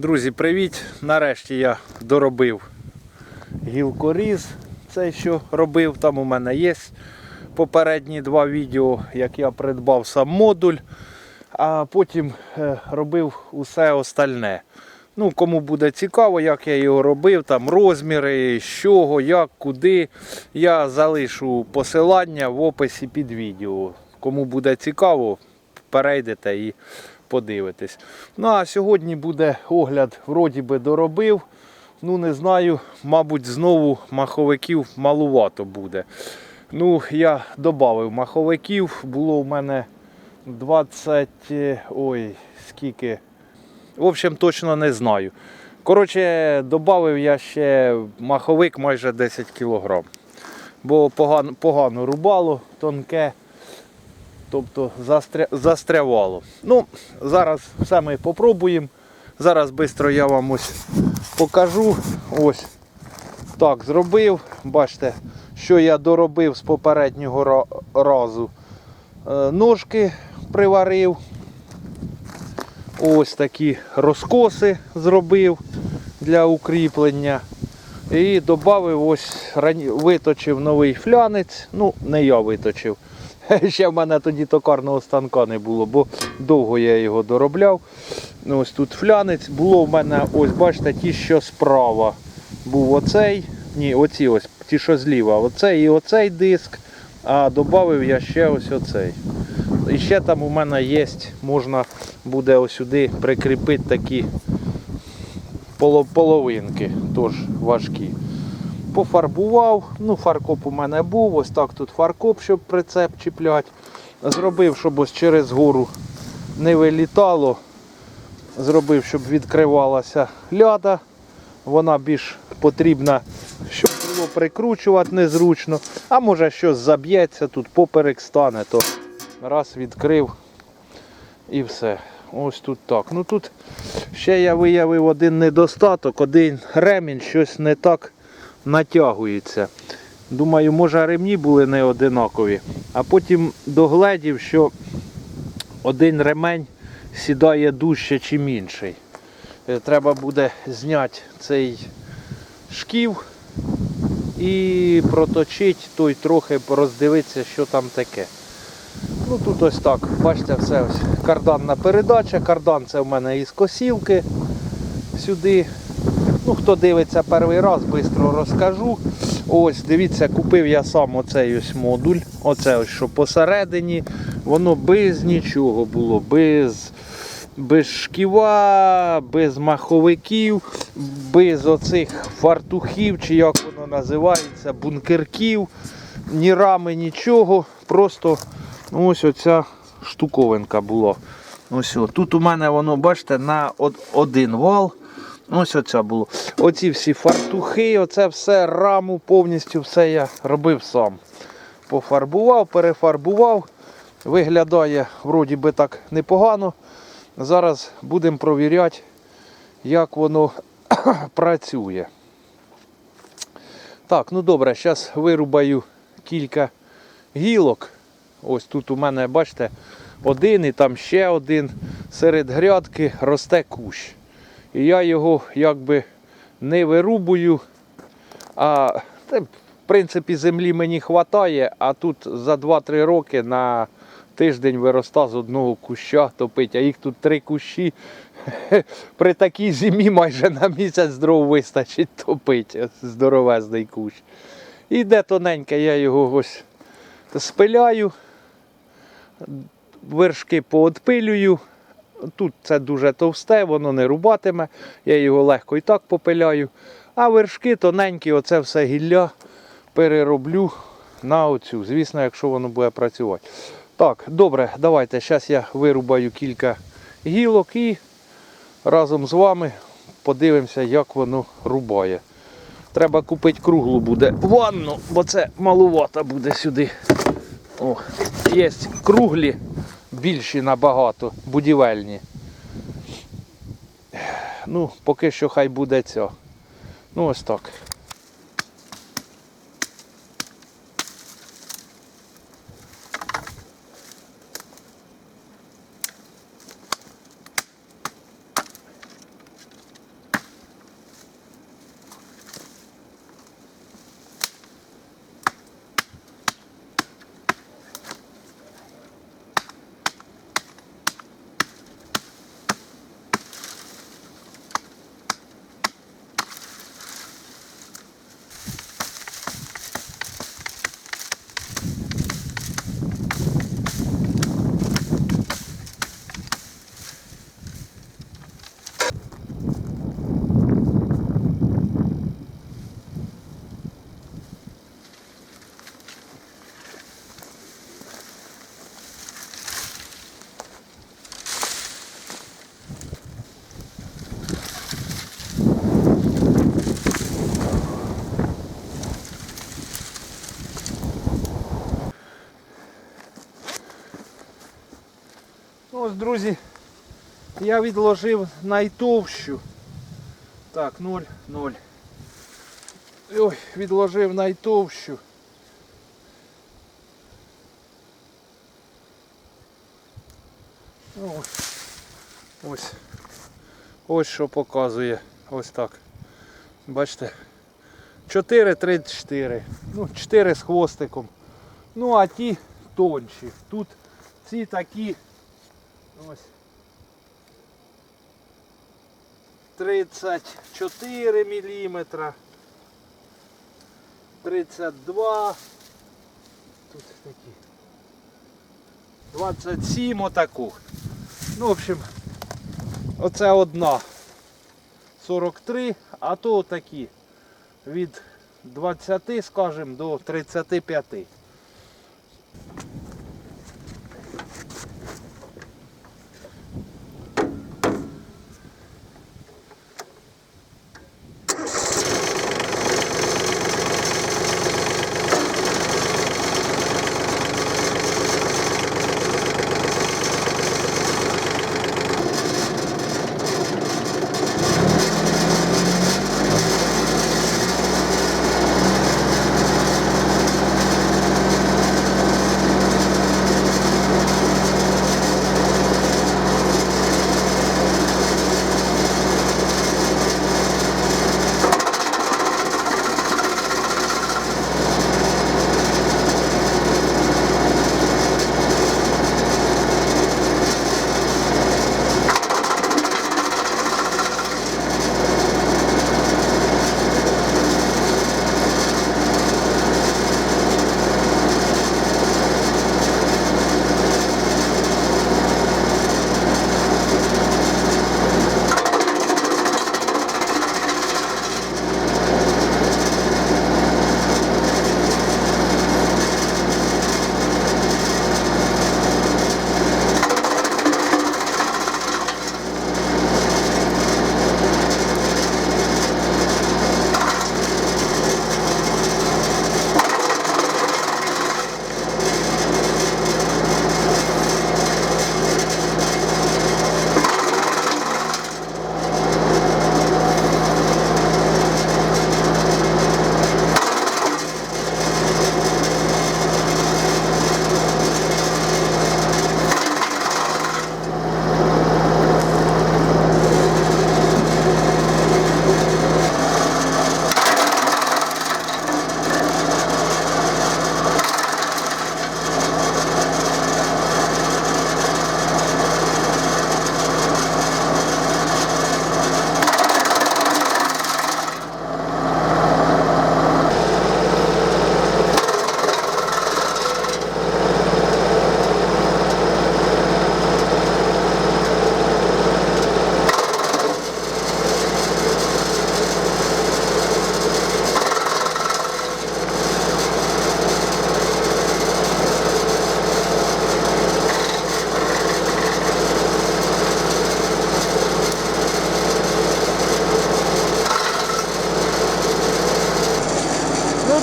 Друзі, привіт! Нарешті я доробив гілкоріз. Це що робив. Там у мене є попередні два відео, як я придбав сам модуль, а потім е, робив усе остальне. Ну, Кому буде цікаво, як я його робив, там розміри, з чого, як, куди. Я залишу посилання в описі під відео. Кому буде цікаво, перейдете і подивитесь. Ну а сьогодні буде огляд, вроді би доробив. Ну не знаю, мабуть, знову маховиків малувато буде. Ну, я додав маховиків, було в мене 20. е, Ой, скільки. В общем, точно не знаю. Коротше, додав я ще маховик майже 10 кг. Бо погано, погано рубало, тонке. Тобто застря... застрявало. Ну, зараз все ми попробуємо. Зараз швидко я вам ось покажу. Ось так зробив. Бачите, що я доробив з попереднього разу. Е, Ножки приварив. Ось такі розкоси зробив для укріплення. І додав ось виточив новий флянець. Ну, не я виточив. Ще в мене тоді токарного станка не було, бо довго я його доробляв. Ну, Ось тут флянець. Було в мене, ось бачите, ті, що справа. Був оцей. Ні, оці ось, ті, що зліва. Оцей і оцей диск. А додав я ще ось оцей. І ще там у мене є, можна буде ось сюди прикріпити такі половинки, теж важкі. Пофарбував, ну фаркоп у мене був, ось так тут фаркоп, щоб прицеп чіпляти. Зробив, щоб ось через гору не вилітало. Зробив, щоб відкривалася ляда. Вона більш потрібна, щоб було прикручувати незручно. А може щось заб'ється, тут поперек стане, то раз відкрив і все. Ось тут так. Ну тут ще я виявив один недостаток, один ремінь, щось не так натягується. Думаю, може ремні були не одинакові. А потім догледів, що один ремень сідає дужче, чим інший. Е, Треба буде зняти цей шків і проточити той трохи роздивитися, що там таке. Ну тут ось так, бачите, все ось карданна передача. Кардан це в мене із косілки сюди. Ну, хто дивиться перший раз, швидко розкажу. Ось, дивіться, купив я сам оцей ось модуль. Оце ось що посередині. Воно без нічого було, без, без шківа, без маховиків, без оцих фартухів, чи як воно називається, бункерків, ні рами, нічого. Просто ну, ось оця штуковинка була. Ось. Тут у мене воно, бачите, на один вал. Ось оце було. Оці всі фартухи, оце все, раму повністю все я робив сам. Пофарбував, перефарбував. Виглядає вроді би так непогано. Зараз будемо провіряти, як воно працює. Так, ну добре, зараз вирубаю кілька гілок. Ось тут у мене, бачите, один і там ще один. Серед грядки росте кущ. І я його якби не вирубую. А в принципі землі мені вистачає, а тут за 2-3 роки на тиждень вироста з одного куща топить, а їх тут три кущі. При такій зимі майже на місяць дров вистачить топить здоровезний кущ. І де тоненьке, я його ось спиляю, вершки поотпилюю. Тут це дуже товсте, воно не рубатиме, я його легко і так попиляю. А вершки тоненькі, оце все гілля перероблю на оцю. Звісно, якщо воно буде працювати. Так, добре, давайте. Зараз я вирубаю кілька гілок і разом з вами подивимося, як воно рубає. Треба купити круглу буде ванну, бо це малувато буде сюди. О, є круглі, більші набагато, будівельні. Ну, поки що хай буде ця. Ну, ось так. Ось, друзі, я відложив найтовщу. Так, 0, 0. Ой, відложив найтовщу. Ну, Ось. Ось. Ось що показує. Ось так. Бачите? 4,34. Ну, 4 з хвостиком. Ну, а ті тонші. Тут ці такі Ось. 34 міліметра. 32. Тут такі. 27 отаку. Ну, в общем, оце одна. 43, а то такі. Від 20, скажімо, до 35.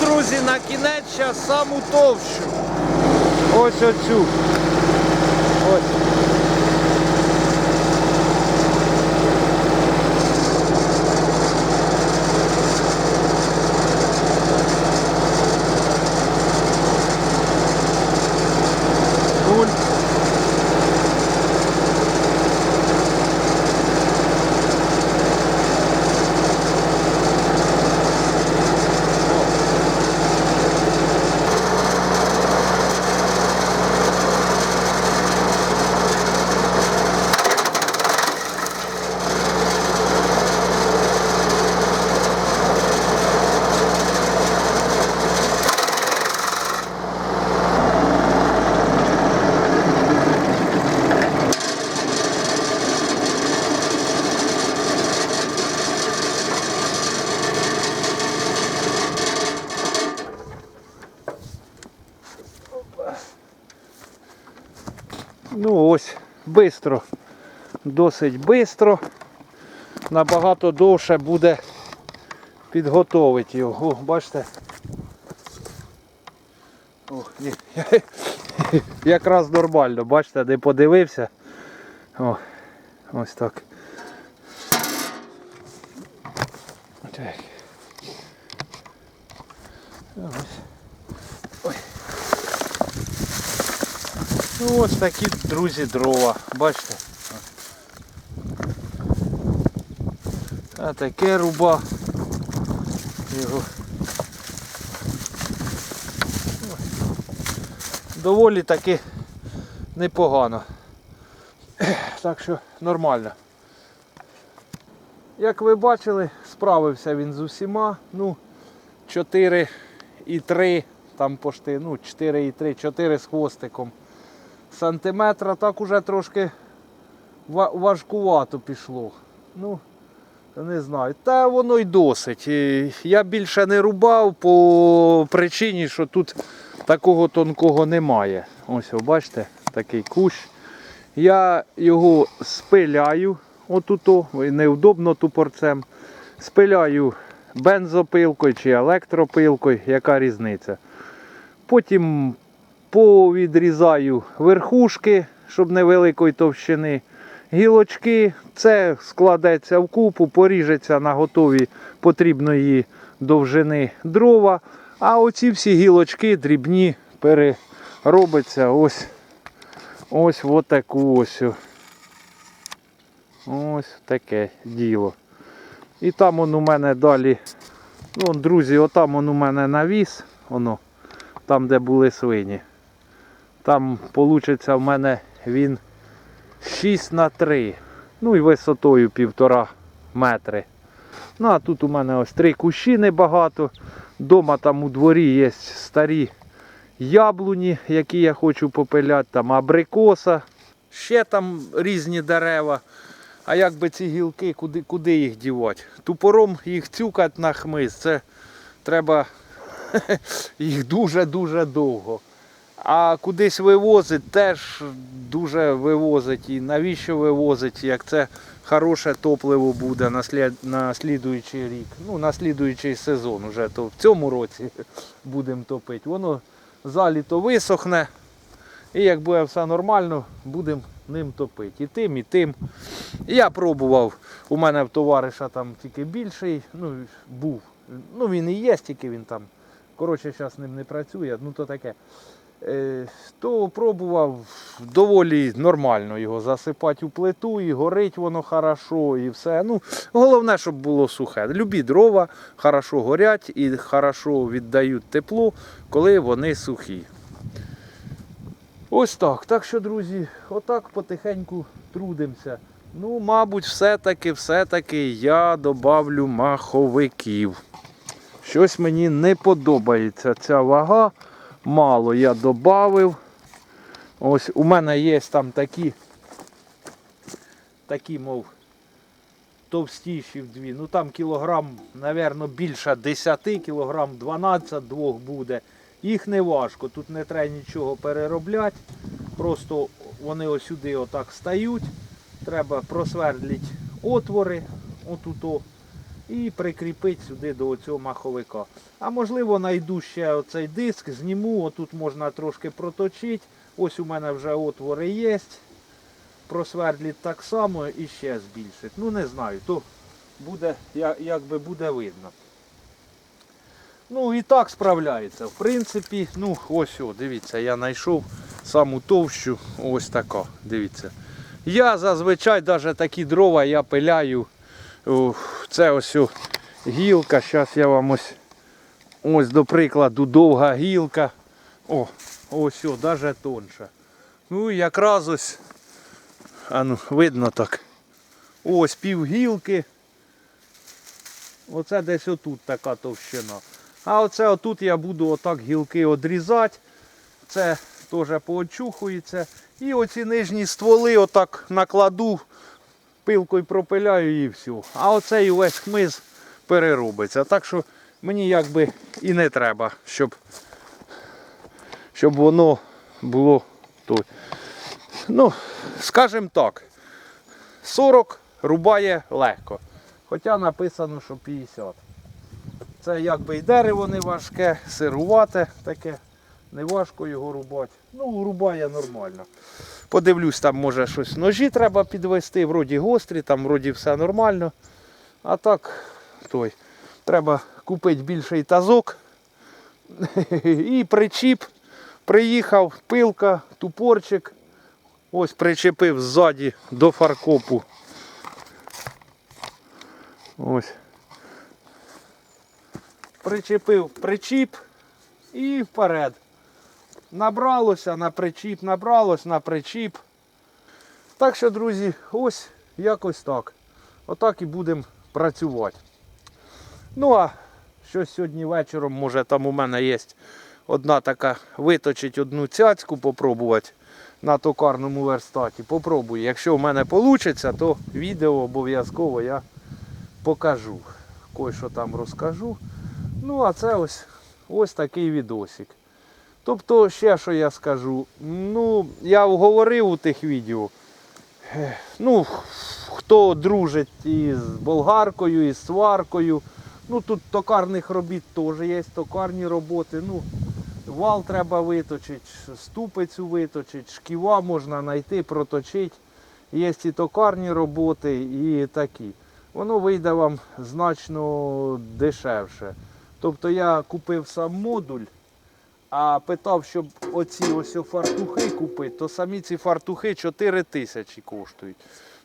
друзі, на кінець зараз саму товщу. Ось оцю. Ось. Бистро. Досить бистро. Набагато довше буде підготовити його. О, бачите? О, ні. Якраз нормально, бачите, де подивився. О, ось так. Так. Ось. Ну ось такі, друзі, дрова. Бачите? А таке руба. Його. Доволі таки непогано. Так що нормально. Як ви бачили, справився він з усіма. Ну, 4 і 3, там пошти, ну 4 і 3, 4 з хвостиком сантиметра, так уже трошки важкувато пішло. Ну, не знаю. Та воно й досить. Я більше не рубав по причині, що тут такого тонкого немає. Ось, бачите, такий кущ. Я його спиляю, отуто, невдобно тупорцем. Спиляю бензопилкою чи електропилкою, яка різниця. Потім повідрізаю верхушки, щоб невеликої товщини. Гілочки, це складеться в купу, поріжеться на готові потрібної довжини дрова. А оці всі гілочки дрібні переробиться ось ось в таку ось. Ось таке діло. І там он у мене далі. Ну, друзі, отам он у мене навіс. Воно, там де були свині. Там вийде в мене він 6 на 3. Ну і висотою півтора метри. Ну а тут у мене ось три кущі небагато. Дома там у дворі є старі яблуні, які я хочу попиляти, там абрикоса, ще там різні дерева. А як би ці гілки, куди, куди їх дівати? Тупором їх цюкати на хмиз, це треба їх дуже-дуже довго. А кудись вивозить теж дуже вивозить. І навіщо вивозить, як це хороше топливо буде на, слід, слідуючий рік. Ну, на слідуючий сезон уже, то в цьому році будемо топити. Воно заліто висохне. І як буде все нормально, будемо ним топити. І тим, і тим. Я пробував. У мене в товариша там тільки більший, ну, був. Ну він і є, тільки він там. Коротше, зараз ним не працює, ну то таке. Е, то пробував доволі нормально його засипати у плиту, і горить воно хорошо, і все. Ну, головне, щоб було сухе. Любі дрова хорошо горять і хорошо віддають тепло, коли вони сухі. Ось так. Так що, друзі, отак потихеньку трудимося. Ну, мабуть, все-таки, все-таки я добавлю маховиків. Щось мені не подобається ця вага. Мало я додав. Ось у мене є там такі, такі, мов, товстіші вдві. Ну там кілограм, мабуть, більше 10 кілограм 12 двох буде. Їх не важко, тут не треба нічого переробляти. Просто вони ось отак стають. Треба просвердлити отвори отуто. І прикріпити сюди до цього маховика. А можливо знайду ще оцей диск, зніму, отут можна трошки проточити. Ось у мене вже отвори є. Просвердліть так само і ще збільшить. Ну не знаю, то буде, я- якби буде видно. Ну і так справляється. В принципі, ну ось о, дивіться, я знайшов саму товщу, ось така, дивіться. Я зазвичай навіть такі дрова я пиляю. Це ось гілка. Зараз я вам ось, ось до прикладу, довга гілка. О, ось о, навіть тонша. Ну і якраз ось, а ну, видно так. Ось пів гілки. Оце десь отут така товщина. А оце отут я буду отак гілки одрізати. Це теж поочухується. І оці нижні стволи отак накладу, пилкою пропиляю і все. А оцей увесь хмиз переробиться. Так що мені якби і не треба, щоб, щоб воно було тут. Ну, скажімо так, 40 рубає легко. Хоча написано, що 50. Це якби і дерево не важке, сирувате таке, не важко його рубати. Ну, рубає нормально. Подивлюсь, там може щось ножі треба підвести, вроді гострі, там вроді все нормально. А так, той, треба купити більший тазок і причіп. Приїхав, пилка, тупорчик. Ось причепив ззаді до фаркопу. Ось. Причепив причіп і вперед. Набралося на причіп, набралось на причіп. Так що, друзі, ось якось так. Отак і будемо працювати. Ну а що сьогодні вечором, може там у мене є одна така виточить одну цяцьку, попробувати на токарному верстаті. Попробую. Якщо в мене вийде, то відео обов'язково я покажу. Кое-що там розкажу. Ну, а це ось, ось такий відосик. Тобто, ще що я скажу. Ну, я говорив у тих відео. Ну, хто дружить із болгаркою, із сваркою. Ну, тут токарних робіт теж є, токарні роботи. Ну, вал треба виточити, ступицю виточити, шківа можна знайти, проточити. Є і токарні роботи, і такі. Воно вийде вам значно дешевше. Тобто я купив сам модуль, а питав, щоб оці ось фартухи купити, то самі ці фартухи 4 тисячі коштують.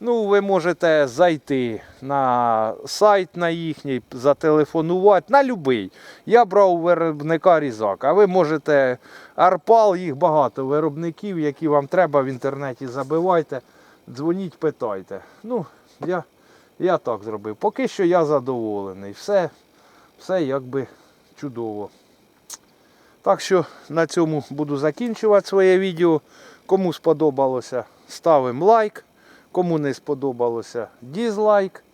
Ну, ви можете зайти на сайт на їхній, зателефонувати, на будь-який. Я брав виробника різак, а ви можете Арпал, їх багато виробників, які вам треба в інтернеті забивайте, дзвоніть, питайте. Ну, я, я так зробив. Поки що я задоволений. Все, все якби чудово. Так що на цьому буду закінчувати своє відео. Кому сподобалося, ставимо лайк. Кому не сподобалося, дізлайк.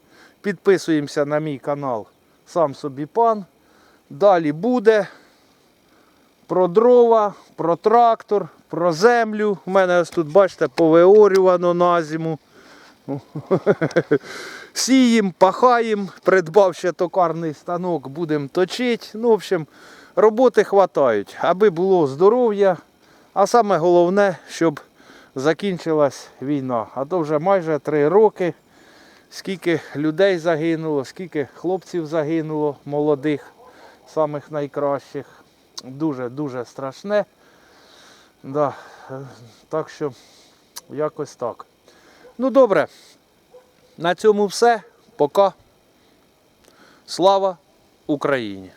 Підписуємося на мій канал Сам собі пан. Далі буде про дрова, про трактор, про землю. У мене ось тут, бачите, повиорювано на зиму. Сіємо, пахаємо, придбав ще токарний станок, будемо точити. Ну, в общем, роботи хватають, аби було здоров'я. А саме головне, щоб закінчилась війна. А то вже майже три роки. Скільки людей загинуло, скільки хлопців загинуло, молодих, самих найкращих. Дуже-дуже страшне. Да. Так що якось так. Ну добре. На цьому все. Пока. Слава Україні!